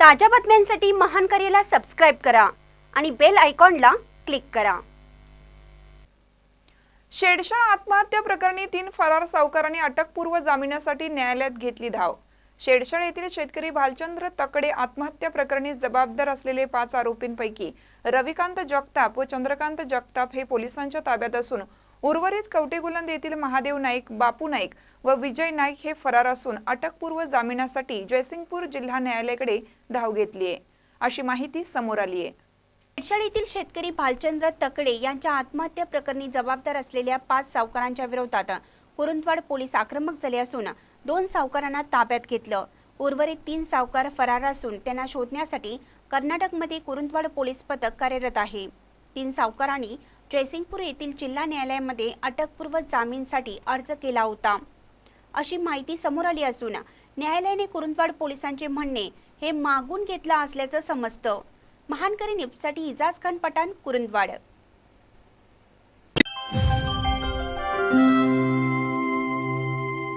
ताज्या बातम्यांसाठी महान करेला सबस्क्राईब करा आणि बेल आयकॉनला क्लिक करा. शेडशाळ आत्महत्या प्रकरणी तीन फरार सावकारांनी अटकपूर्व जामिनासाठी न्यायालयात घेतली धाव. शेडशाळ येथील शेतकरी भालचंद्र तकडे आत्महत्या प्रकरणी जबाबदार असलेले पाच आरोपींपैकी रविकांत जगताप व चंद्रकांत जगताप हे पोलिसांच्या ताब्यात असून उर्वरित कवटेगुलंद येथील महादेव नाईक बापू नाईक व विजय नाईक हे फरार असून अटकपूर्व जामिनासाठी जयसिंगपूर जिल्हा न्यायालयाकडे धाव घेतली आहे अशी माहिती समोर आली आहे येथील शेतकरी भालचंद्र तकडे यांच्या आत्महत्या प्रकरणी जबाबदार असलेल्या पाच सावकारांच्या विरोधात कुरुंदवाड पोलीस आक्रमक झाले असून दोन सावकारांना ताब्यात घेतलं. उर्वरित तीन सावकार फरार असून त्यांना शोधण्यासाठी कर्नाटकमध्ये कुरुंदवाड पोलीस पथक कार्यरत आहे. तीन सावकारांनी जयसिंगपूर येथील जिल्हा न्यायालयामध्ये अटकपूर्व जामीनसाठी अर्ज केला होता. अशी माहिती समोर आली असून न्यायालयाने कुरुंदवाड पोलिसांचे म्हणणे हे मागून घेतलं असल्याचं समजतं. महानकरी निपसाठी इजाज खान पठाण कुरुंदवाड.